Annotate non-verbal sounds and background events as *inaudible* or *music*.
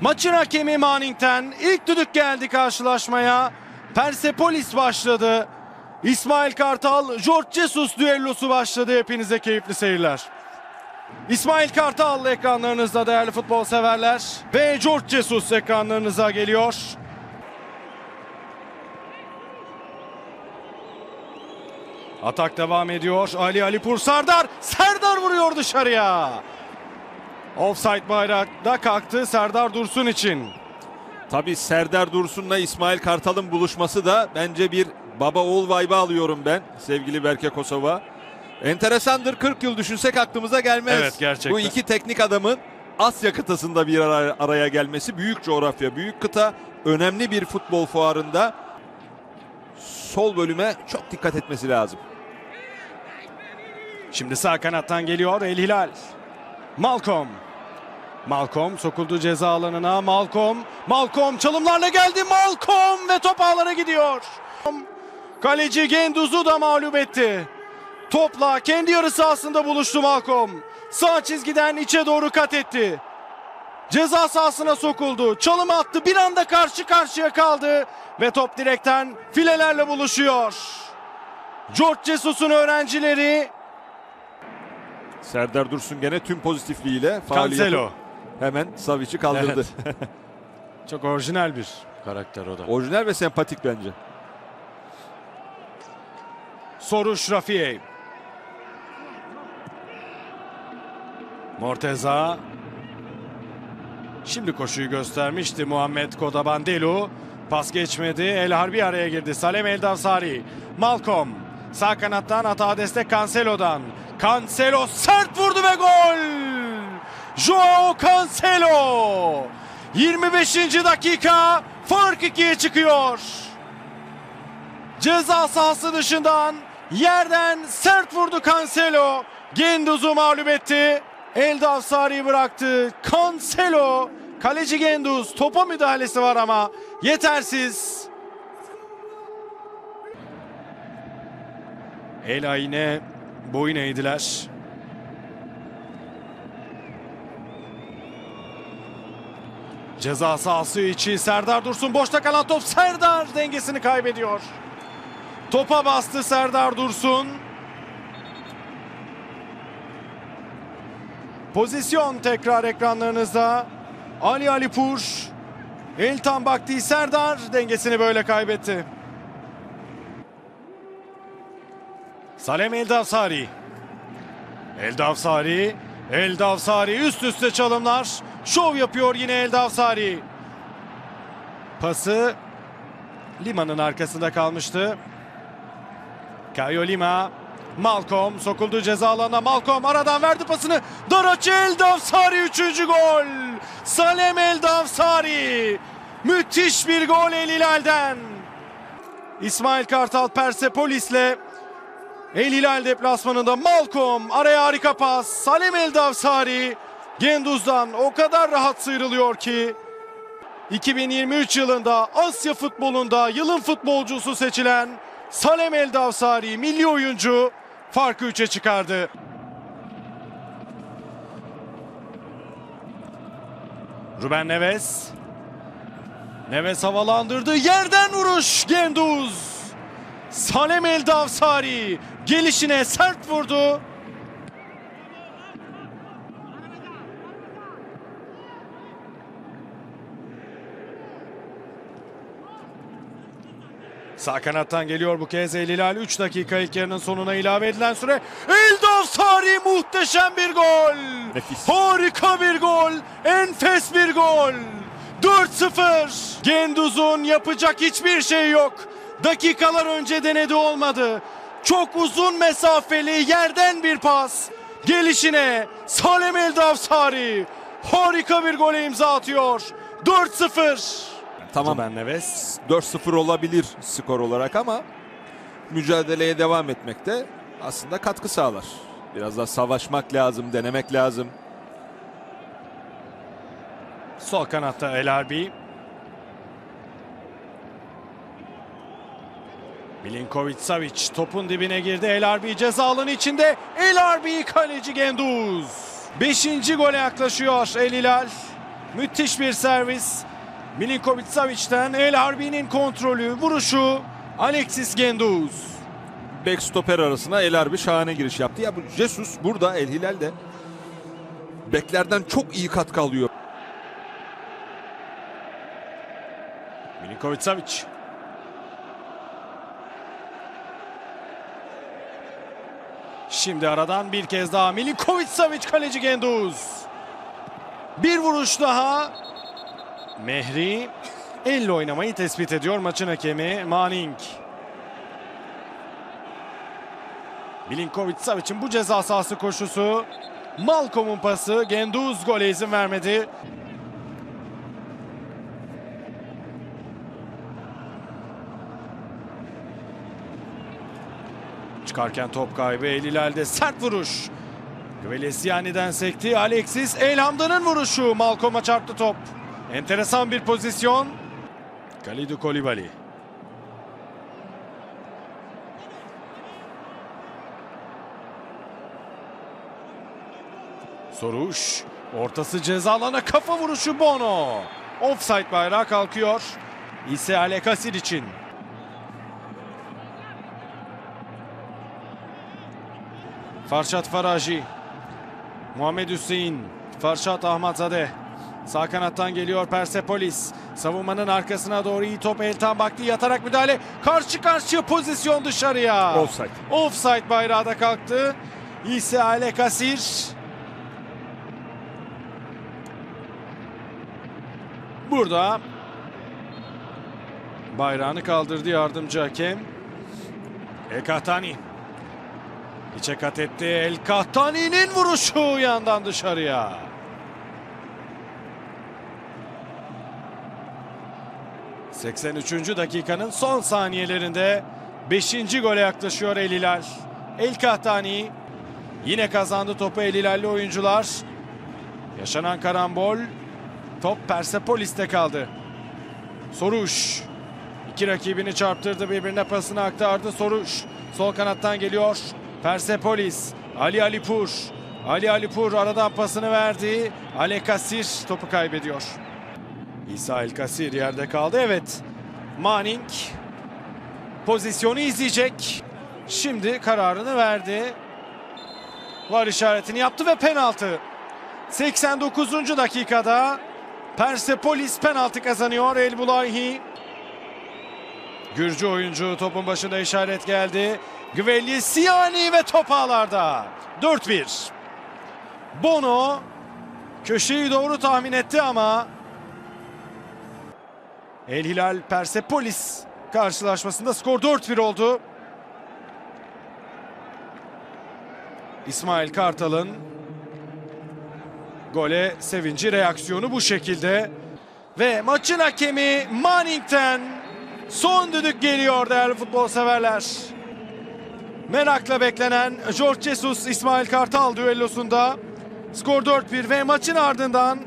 Maçın hakemi Manning'ten ilk düdük geldi karşılaşmaya. Persepolis başladı. İsmail Kartal, George Jesus düellosu başladı. Hepinize keyifli seyirler. İsmail Kartal ekranlarınızda değerli futbol severler. Ve George Jesus ekranlarınıza geliyor. Atak devam ediyor. Ali Alipur Serdar. Serdar vuruyor dışarıya. Offside bayrağı da kalktı Serdar Dursun için. Tabii Serdar Dursun'la İsmail Kartal'ın buluşması da bence bir baba oğul vibe'ı alıyorum ben sevgili Berke Kosova. Enteresandır 40 yıl düşünsek aklımıza gelmez. Evet, gerçekten. Bu iki teknik adamın Asya kıtasında bir ara- araya gelmesi büyük coğrafya, büyük kıta, önemli bir futbol fuarında sol bölüme çok dikkat etmesi lazım. Şimdi sağ kanattan geliyor El Hilal. Malcolm. Malcolm sokuldu ceza alanına. Malcolm. Malcolm çalımlarla geldi. Malcolm ve top ağlara gidiyor. Kaleci Genduz'u da mağlup etti. Topla kendi yarı sahasında buluştu Malcolm. Sağ çizgiden içe doğru kat etti. Ceza sahasına sokuldu. Çalım attı. Bir anda karşı karşıya kaldı. Ve top direkten filelerle buluşuyor. George Jesus'un öğrencileri Serdar Dursun gene tüm pozitifliğiyle faal Cancelo. yapıp hemen Savic'i kaldırdı. *laughs* Çok orijinal bir karakter o da. Orijinal ve sempatik bence. Soruş Rafiye. Morteza. Şimdi koşuyu göstermişti Muhammed Kodabandelu. Pas geçmedi. El Harbi araya girdi. Salem Eldavsari. Malcolm. Sağ kanattan hata destek Cancelo'dan. Cancelo sert vurdu ve gol! Joao Cancelo! 25. dakika fark ikiye çıkıyor. Ceza sahası dışından yerden sert vurdu Cancelo. Genduz'u mağlup etti. Eldaf Sari'yi bıraktı. Cancelo. Kaleci Genduz. Topa müdahalesi var ama yetersiz. El ayine boyun eğdiler. Ceza sahası içi Serdar Dursun boşta kalan top Serdar dengesini kaybediyor. Topa bastı Serdar Dursun. Pozisyon tekrar ekranlarınızda. Ali Alipur. Eltan Bakti Serdar dengesini böyle kaybetti. Salem Eldavsari. Eldavsari. Eldavsari üst üste çalımlar. Şov yapıyor yine Eldavsari. Pası Lima'nın arkasında kalmıştı. Kayo Lima. Malcolm sokuldu ceza alanına. Malcolm aradan verdi pasını. Daraç Eldavsari 3. gol. Salem Eldavsari. Müthiş bir gol El Hilal'den. İsmail Kartal Persepolis'le El Hilal deplasmanında Malcolm araya harika pas. Salem Eldavsari Genduz'dan o kadar rahat sıyrılıyor ki 2023 yılında Asya futbolunda yılın futbolcusu seçilen Salem Eldavsari milli oyuncu farkı 3'e çıkardı. Ruben Neves. Neves havalandırdı. Yerden vuruş Genduz. Salem Eldavsari gelişine sert vurdu. Sağ kanattan geliyor bu kez El Hilal 3 dakika ilk yarının sonuna ilave edilen süre. Eldavsari muhteşem bir gol. Nefis. Harika bir gol. Enfes bir gol. 4-0. Genduz'un yapacak hiçbir şey yok. Dakikalar önce denedi olmadı. Çok uzun mesafeli yerden bir pas. Gelişine Salem Eldavsari harika bir gole imza atıyor. 4-0. Tamam Ben Neves. 4-0 olabilir skor olarak ama mücadeleye devam etmekte aslında katkı sağlar. Biraz daha savaşmak lazım, denemek lazım. Sol kanatta El Harbi. Milinkovic Savic topun dibine girdi. El Harbi ceza alanı içinde. El Harbi kaleci Genduz. Beşinci gole yaklaşıyor El Hilal. Müthiş bir servis. Milinkovic Savic'ten El Harbi'nin kontrolü, vuruşu Alexis Genduz. Bek stoper arasına El Harbi şahane giriş yaptı. Ya bu Jesus burada El Hilal'de beklerden çok iyi katkı alıyor. Milinkovic Savic. Şimdi aradan bir kez daha Milinkovic Savic kaleci Genduz. Bir vuruş daha. Mehri elle oynamayı tespit ediyor maçın hakemi Manning. Milinkovic Savic'in bu ceza sahası koşusu Malcolm'un pası Genduz gole izin vermedi. Çıkarken top kaybı El Hilal'de sert vuruş. Güvelesiani'den sekti. Alexis Elhamda'nın vuruşu. Malcolm'a çarptı top. Enteresan bir pozisyon. Kalidou Koulibaly. Soruş. Ortası ceza alana kafa vuruşu Bono. Offside bayrağı kalkıyor. İse Alekasir için. Farşat Faraji. Muhammed Hüseyin. Farşat Ahmatzade. Sağ kanattan geliyor Persepolis. Savunmanın arkasına doğru iyi top Eltan baktı. Yatarak müdahale. Karşı karşıya pozisyon dışarıya. Offside. Offside bayrağı da kalktı. İse Ale Kasir. Burada bayrağını kaldırdı yardımcı hakem. Ekatani. İçe kat etti. El Kahtani'nin vuruşu yandan dışarıya. ...83. dakikanın son saniyelerinde... ...5. gole yaklaşıyor El Hilal. El Kahtani... ...yine kazandı topu El Hilalli oyuncular. Yaşanan karambol... ...top Persepolis'te kaldı. Soruş... İki rakibini çarptırdı birbirine pasını aktardı Soruş. Sol kanattan geliyor Persepolis. Ali Alipur. Ali Alipur aradan pasını verdi. Ale Kasir topu kaybediyor. İsa El Kasir yerde kaldı. Evet. Manning pozisyonu izleyecek. Şimdi kararını verdi. Var işaretini yaptı ve penaltı. 89. dakikada Persepolis penaltı kazanıyor El Bulahi. Gürcü oyuncu topun başında işaret geldi. Güvelli Siyani ve top ağlarda. 4-1. Bono köşeyi doğru tahmin etti ama El Hilal Persepolis karşılaşmasında skor 4-1 oldu. İsmail Kartal'ın gole sevinci reaksiyonu bu şekilde. Ve maçın hakemi Manning'ten Son düdük geliyor değerli futbol severler. Merakla beklenen George Jesus İsmail Kartal düellosunda skor 4-1 ve maçın ardından